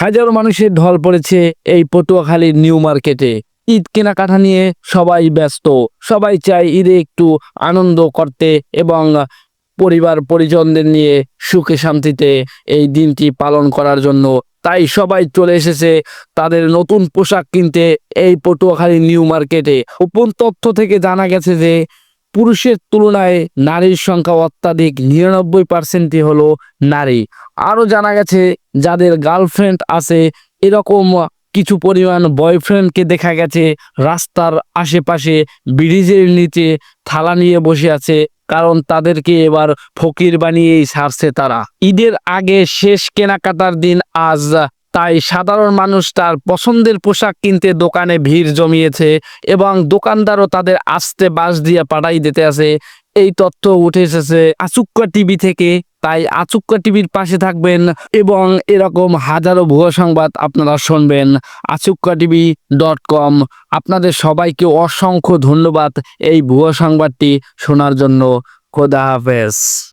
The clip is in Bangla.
হাজারো মানুষের ঢল পড়েছে এই পটুয়াখালীর নিউ মার্কেটে। ঈদ কেনাকাটা নিয়ে সবাই ব্যস্ত। সবাই চায় ঈদে একটু আনন্দ করতে এবং পরিবার পরিজনদের নিয়ে সুখে শান্তিতে এই দিনটি পালন করার জন্য। তাই সবাই চলে এসেছে তাদের নতুন পোশাক কিনতে এই পটুয়াখালী নিউ মার্কেটে। উপন তথ্য থেকে জানা গেছে যে পুরুষের তুলনায় নারীর সংখ্যা অত্যাধিক নিরানব্বই পার্সেন্টই হলো নারী। আরও জানা গেছে, যাদের গার্লফ্রেন্ড আছে, এরকম কিছু পরিমাণ বয়ফ্রেন্ডকে দেখা গেছে রাস্তার আশেপাশে ব্রিজের নিচে থালা নিয়ে বসে আছে, কারণ তাদেরকে এবার ফকির বানিয়েই ছাড়ছে তারা। ঈদের আগে শেষ কেনাকাটার দিন আজ তাই সাধারণ মানুষ তার পছন্দের পোশাক কিনতে দোকানে ভিড় জমিয়েছে এবং দোকানদারও তাদের আস্তে বাস দিয়ে পাঠাই দিতে আছে। এই তথ্য উঠে এসেছে আচুক্কা টিভি থেকে। তাই আচুক্কা টিভির পাশে থাকবেন এবং এরকম হাজারো ভুয়া সংবাদ আপনারা শুনবেন আচুক্কা টিভি ডট কম। আপনাদের সবাইকে অসংখ্য ধন্যবাদ এই ভুয়া সংবাদটি শোনার জন্য। খোদা হাফেজ।